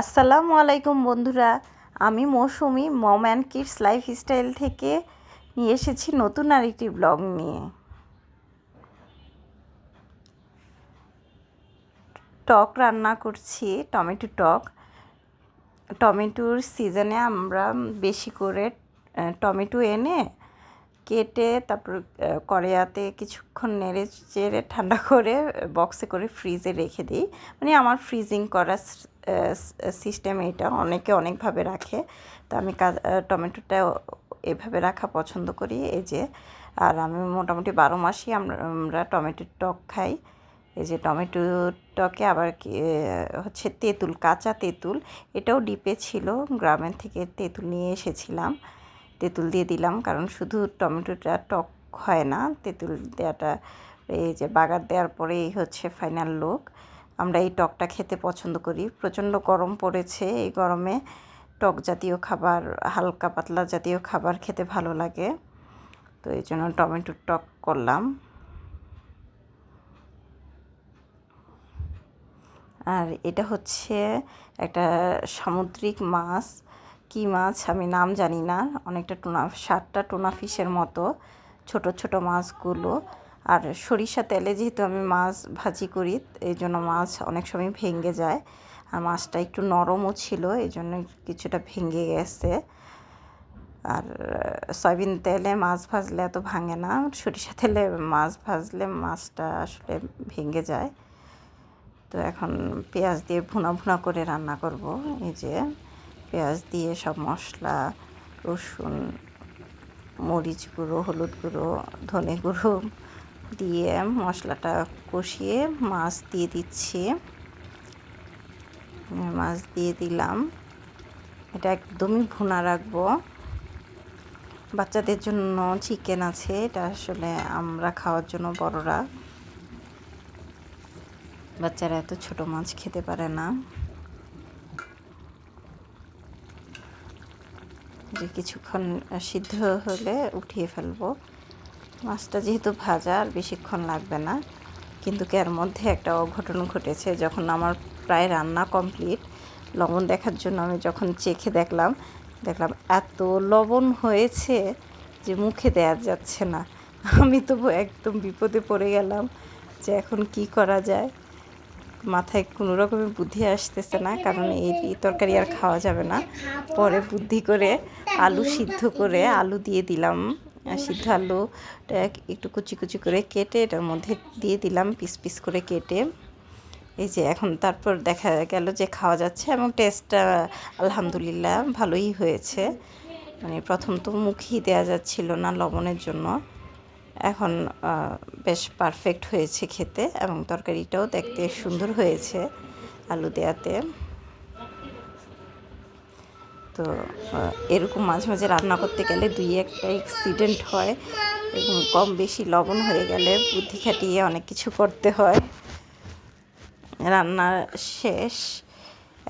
আসসালামু আলাইকুম বন্ধুরা। আমি Mousumi, mom and kids lifestyle থেকে নিয়ে এসেছি নতুন আরেকটি ব্লগ নিয়ে। টক রান্না করছি, টমেটো টক। টমেটোর সিজনে আমরা বেশি করে টমেটো এনে কেটে তারপর কড়াইয়াতে কিছুক্ষণ নেড়ে চেড়ে ঠান্ডা করে বক্সে করে ফ্রিজে রেখে দিই। মানে আমার ফ্রিজিং করার সিস্টেম এটা অনেকে অনেকভাবে রাখে। তো আমি টমেটোটা এভাবে রাখা পছন্দ করি। এই যে, আর আমি মোটামুটি বারো মাসই আমরা টমেটোর টক খাই। এই যে টমেটো টকে আবার হচ্ছে তেঁতুল, কাঁচা তেঁতুল। এটাও ডিপে ছিল, গ্রামের থেকে তেঁতুল নিয়ে এসেছিলাম। তেঁতুল দিয়ে দিলাম, কারণ শুধু টমেটোটা টক হয় না। তেঁতুল দেওয়াটা, এই যে, বাগার দেওয়ার পরে এই হচ্ছে ফাইনাল লুক আমরা এই টকটা খেতে পছন্দ করি। প্রচণ্ড গরম পড়েছে এই গরমে। টক জাতীয় খাবার, হালকা পাতলা জাতীয় খাবার খেতে ভালো লাগে। তো এই জন্য টমেটোর টক করলাম। আর এটা হচ্ছে একটা সামুদ্রিক মাছ। কী মাছ আমি নাম জানি না। অনেকটা টুনা, সাতটা টুনা ফিশের মতো। ছোট ছোট মাছগুলো। আর সরিষা তেলে যেহেতু আমি মাছ ভাজি করি, এই জন্য মাছ অনেক সময় ভেঙে যায়। আর মাছটা একটু নরমও ছিল, এই জন্য কিছুটা ভেঙে গেছে। আর সয়াবিন তেলে মাছ ভাজলে এত ভাঙে না, সরিষা তেলে মাছ ভাজলে মাছটা আসলে ভেঙে যায়। তো এখন পেঁয়াজ দিয়ে ভুনা ভুনা করে রান্না করব, এই যে পেঁয়াজ দিয়ে সব মশলা, রসুন, মরিচ গুঁড়ো, হলুদ গুঁড়ো, ধনে গুঁড়ো দিয়ে মশলাটা কষিয়ে মাছ দিয়ে দিচ্ছি। মাছ দিয়ে দিলাম। এটা একদমই ভুনা রাখব। বাচ্চাদের জন্য চিকেন আছে, এটা আসলে আমরা খাওয়ার জন্য বড়রা। বাচ্চারা এত ছোট মাছ খেতে পারে না। যে কিছুক্ষণ সিদ্ধ হলে উঠিয়ে ফেলব। মাছটা যেহেতু ভাজা, আর বেশিক্ষণ লাগবে না, কিন্তু এর মধ্যে একটা অঘটন ঘটেছে, যখন আমার প্রায় রান্না কমপ্লিট, লবণ দেখার জন্য আমি যখন চেখে দেখলাম দেখলাম এত লবণ হয়েছে যে মুখে দেওয়া যাচ্ছে না। আমি তো একদম বিপদে পড়ে গেলাম যে এখন কি করা যায়। মাথায় কোনো রকমের বুদ্ধি আসতেছে না, কারণ এই তরকারি আর খাওয়া যাবে না। পরে বুদ্ধি করে আলু সিদ্ধ করে আলু দিয়ে দিলাম। আর সিদ্ধ আলুটা একটু কুচি কুচি করে কেটে এটার মধ্যে দিয়ে দিলাম পিস পিস করে কেটে। এই যে এখন তারপর দেখা গেল যে খাওয়া যাচ্ছে এবং টেস্টটা আলহামদুলিল্লাহ ভালোই হয়েছে। মানে প্রথম তো মুখেই দেওয়া যাচ্ছিল না লবণের জন্য। এখন বেশ পারফেক্ট হয়েছে খেতে এবং তরকারিটাও দেখতে সুন্দর হয়েছে আলু দেয়াতে। তো এরকম মাঝে মাঝে রান্না করতে গেলে দুই একটা অ্যাক্সিডেন্ট হয় এবং কম বেশি লবণ হয়ে গেলে বুদ্ধি খাটিয়ে অনেক কিছু করতে হয়। রান্না শেষ,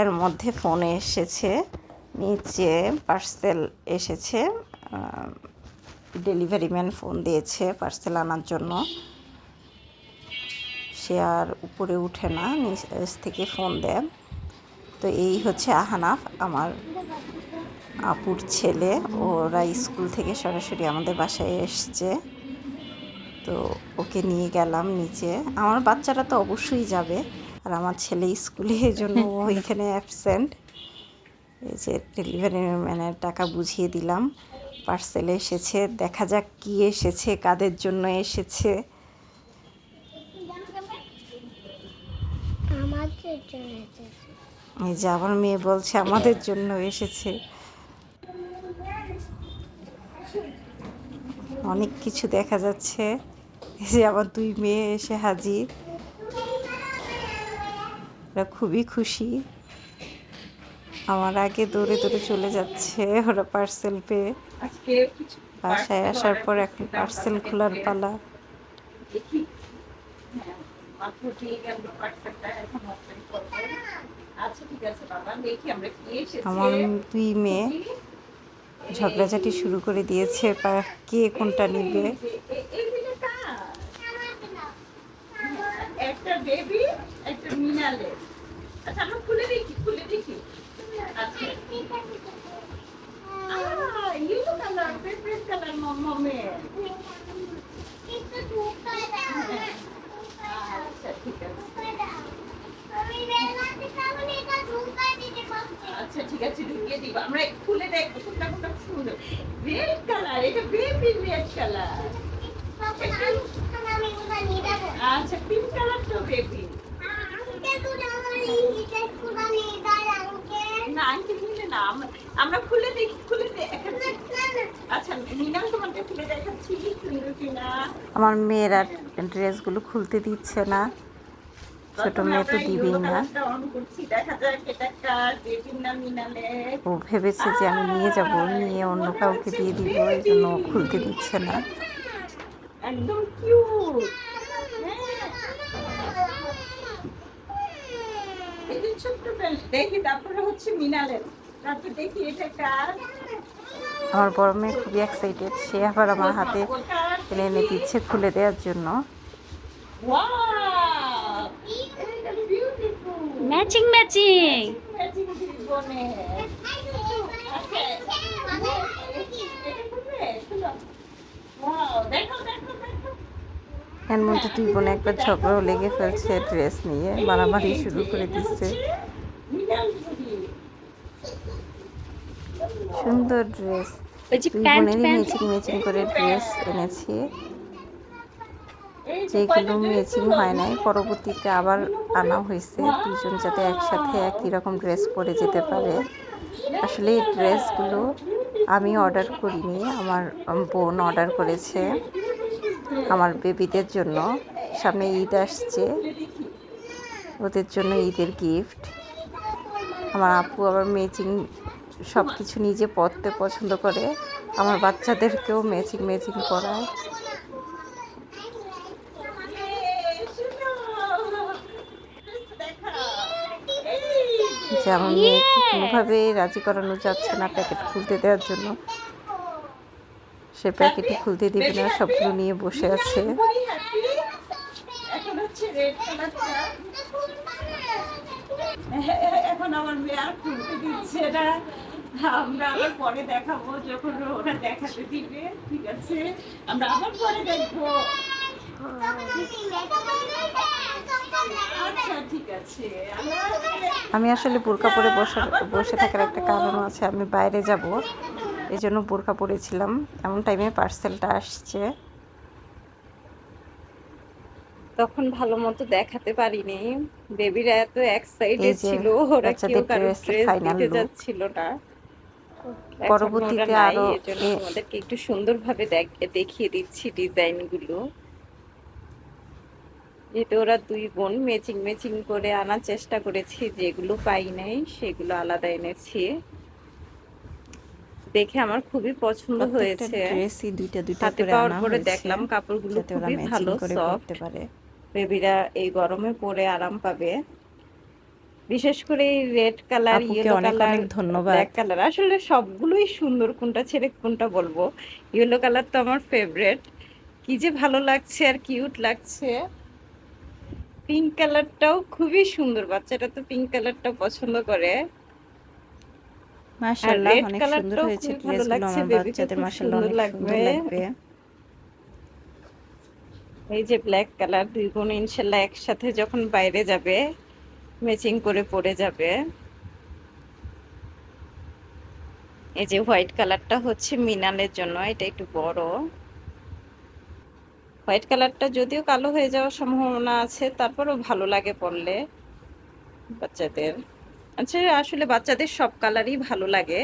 এর মধ্যে ফোনে এসেছে, নিচে পার্সেল এসেছে ডেলিভারি ম্যান ফোন দিয়েছে পার্সেল আনার জন্য। সে আর উপরে উঠে না, নিচ থেকে ফোন দেয়। তো এই হচ্ছে আহানাফ আমার আপুর ছেলে। ওরা স্কুল থেকে সরাসরি আমাদের বাসায় এসছে। তো ওকে নিয়ে গেলাম নিচে। আমার বাচ্চারা তো অবশ্যই যাবে আর আমার ছেলে স্কুলে এই জন্য ওইখানে অ্যাবসেন্ট এই যে ডেলিভারি ম্যানের টাকা বুঝিয়ে দিলাম। পার্সেলে এসেছে দেখা যাক কি এসেছে কাদের জন্য এসেছে। আমাদের জন্য এসেছে। এই যে আমার মেয়ে বলছে আমাদের জন্য এসেছে। অনেক কিছু দেখা যাচ্ছে। এই যে আমার দুই মেয়ে এসে হাজির। ওরা খুবই খুশি। আমার আগে দৌড়ে দৌড়ে চলে যাচ্ছে ওরা পার্সেল পেয়ে। বাসায় আসার পর এখন পার্সেল খোলার পালা। দেখি। আমার দুই মেয়ে ঝগড়াঝাটি শুরু করে দিয়েছে কে কোনটা নিবে? একটা বেবি একটা মিনালে আমরা খুলে দেখব কোনটা কোনটা সুন্দর। রেড কালার এটা বেবি রেড কালার আচ্ছা পিঙ্ক কালার তো বেবি না আঙ্কেল নিলে না আমরা- আমরা খুলে দেখি খুলে আচ্ছা মিনাল তোমাকে খুলে দেখাচ্ছি সুন্দর কিনা আমার মেয়েরা ড্রেসগুলো খুলতে দিচ্ছে না। ছোট মেয়ে তো দিবেই না। ও ভেবেছে যে আমি নিয়ে যাব নিয়ে অন্য কাউকে দিয়ে দিব এই জন্য খুলতে দিচ্ছে না। একদম কিউট এই যে ছোট্ট বেল- দেখি তারপরে হচ্ছে মিনালের তারপর দেখি এটা কার। আমার বড় মেয়ে খুবই এক্সাইটেড সে আবার আমার হাতে এনে এনে দিচ্ছে খুলে দেওয়ার জন্য ওয়াও এটা বিউটিফুল ম্যাচিং ম্যাচিং ম্যাচিং জীবনে আচ্ছা এটা করবে শোনো ওয়াও দেখো দেখো দেখো এর মধ্যে দুই বোনে একবার ঝগড়াও লেগে ফেলছে ড্রেস নিয়ে মারামারি শুরু করে দিচ্ছে। সুন্দর ড্রেস ওই যে দুই প্যান্ট বোনেরই ম্যাচিং ম্যাচিং করে ড্রেস এনেছি। যেগুলো ম্যাচিং হয় নাই। পরবর্তীতে আবার আনা হয়েছে। দুজন যাতে একসাথে একই রকম ড্রেস পরে যেতে পারে। আসলে এই ড্রেসগুলো আমি অর্ডার করিনি। আমার বোন অর্ডার করেছে আমার বেবিদের জন্য। সামনে ঈদ আসছে। ওদের জন্য ঈদের গিফট আমার আপু আবার ম্যাচিং সব কিছু নিজে পরতে পছন্দ করে। আমার বাচ্চাদেরকেও ম্যাচিং ম্যাচিং করায় আমার মেয়েকে কোনোভাবে রাজি করানো যাচ্ছে না প্যাকেট খুলতে দেওয়ার জন্য। সে প্যাকেটই খুলতে দিবে না সবগুলো নিয়ে বসে আছে। এখন হচ্ছে রেড কালারটা এখন আমার মেয়ে আর খুলতে দিচ্ছে না। আমরা আবার পরে দেখাবো যখন ওরা দেখাতে দিবে ঠিক আছে? আমরা আবার পরে দেখব। আমি আসলে বোরকা পরে বসে বসে থাকার একটা কারণ আছে আমি বাইরে যাব। এই জন্য বোরকা পরেছিলাম। এমন টাইমে পার্সেলটা আসছে। তখন ভালো মতো দেখাতে পারিনি। বেবিরা এত এক্সাইটেড ছিল ওরা কেউ কারও ড্রেস দিতে যাচ্ছিল না। পরবর্তীতে আরও তোমাদেরকে একটু সুন্দরভাবে দেখ- দেখিয়ে দিচ্ছি ডিজাইনগুলো। যেহেতু ওরা দুই বোন ম্যাচিং ম্যাচিং করে আনার চেষ্টা করেছি। যেগুলো পাই নাই সেগুলো আলাদা এনেছি। দেখে আমার খুবই পছন্দ হয়েছে। ড্রেসই দুইটা দুইটা হাতে করে পাওয়ার পরে দেখলাম কাপড়গুলো খুবই ভালো সফট পারে। বেবিরা এই গরমে পরে আরাম পাবে। বিশেষ করে এই রেড কালার ইয়েলো কালার ধন্যবাদ। ব্ল্যাক কালার আসলে সবগুলোই সুন্দর কোনটা ছেড়ে কোনটা বলব। ইয়েলো কালার তো আমার ফেভারিট কি যে ভালো লাগছে আর কিউট লাগছে। পিঙ্ক কালারটাও খুবই সুন্দর বাচ্চাটা তো পিঙ্ক কালারটা পছন্দ করে। মাশাআল্লাহ অনেক সুন্দর হয়েছে ড্রেসগুলো আমার বাচ্চাদের মাশাআল্লাহ অনেক সুন্দর লাগবে। লাগবে। এই যে ব্ল্যাক কালার দুই বোন ইনশাল্লাহ একসাথে যখন বাইরে যাবে ম্যাচিং করে পরে যাবে। এই যে হোয়াইট কালারটা হচ্ছে মিনালের জন্য এটা একটু বড়। হোয়াইট কালারটা যদিও কালো হয়ে যাওয়ার সম্ভাবনা আছে, তারপরেও ভালো লাগে পরলে বাচ্চাদের। আচ্ছা আসলে বাচ্চাদের সব কালারই ভালো লাগে।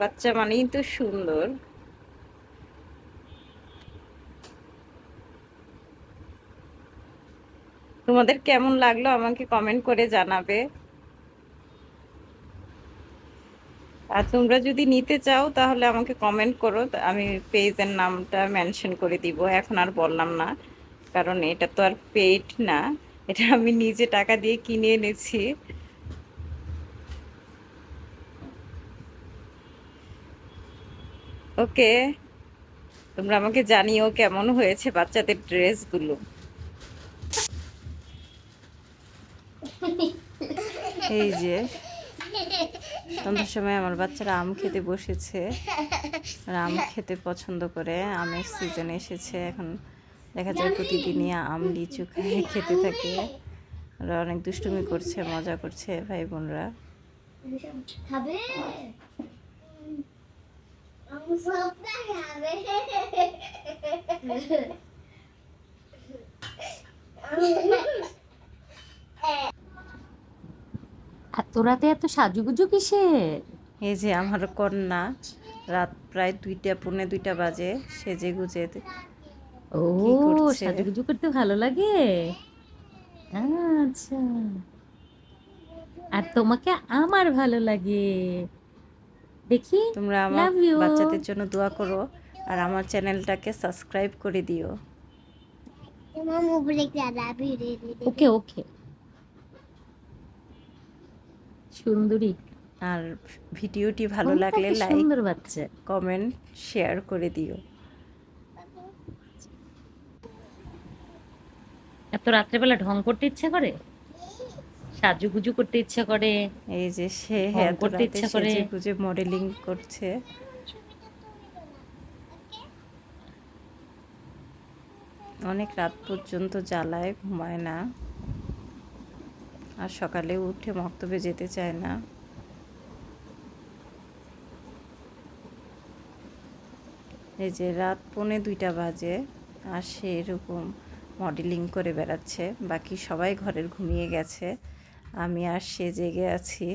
বাচ্চা মানেই তো সুন্দর। তোমাদের কেমন লাগল আমাকে কমেন্ট করে জানাবে। আর তোমরা যদি নিতে চাও তাহলে আমাকে কমেন্ট করো। আমি পেজের নামটা মেনশন করে দিব। এখন আর বললাম না কারণ এটা তো আর পেইড না। এটা আমি নিজে টাকা দিয়ে কিনে এনেছি। ওকে তোমরা আমাকে জানিও কেমন হয়েছে বাচ্চাদের ড্রেসগুলো। এই যে। সন্ধ্যার সময় আমার বাচ্চারা আম খেতে বসেছে। আর আম খেতে পছন্দ করে। আমের সিজন এসেছে। এখন দেখা যায় প্রতিদিনই আম লিচু খায় খেতে থাকে। ওরা অনেক দুষ্টুমি করছে মজা করছে ভাই বোনরা। খাবে? খাবে এত সাজুগুজু কিসের? এই যে আমার কন্যা রাত প্রায় দুইটা পৌনে দুইটা বাজে সেজে গুজে ও? সাজুগুজু করতে ভালো লাগে? আচ্ছা। আর তোমাকে আমার ভালো লাগে। দেখি তোমরা আমার বাচ্চাদের জন্য দোয়া করো আর আমার চ্যানেলটাকে সাবস্ক্রাইব করে দিও। ওকে ওকে। সুন্দরী। আর ভিডিওটি ভালো লাগলে লাইক সুন্দর বাচ্চা কমেন্ট শেয়ার করে দিও। এত রাত্রেবেলা ঢং করতে ইচ্ছে করে? সাজুগুজু করতে ইচ্ছে করে? এই যে সে এত করতে রাতে ইচ্ছা করে। গুজে মডেলিং করছে। অনেক রাত পর্যন্ত জ্বালায় ঘুমায় না। আর সকালে উঠে মক্তবে যেতে চায় না। এই যে রাত পৌনে দুইটা বাজে আর সে এরকম মডেলিং করে বেড়াচ্ছে। বাকি সবাই ঘরের ঘুমিয়ে গেছে। আমি আর সে জেগে আছি।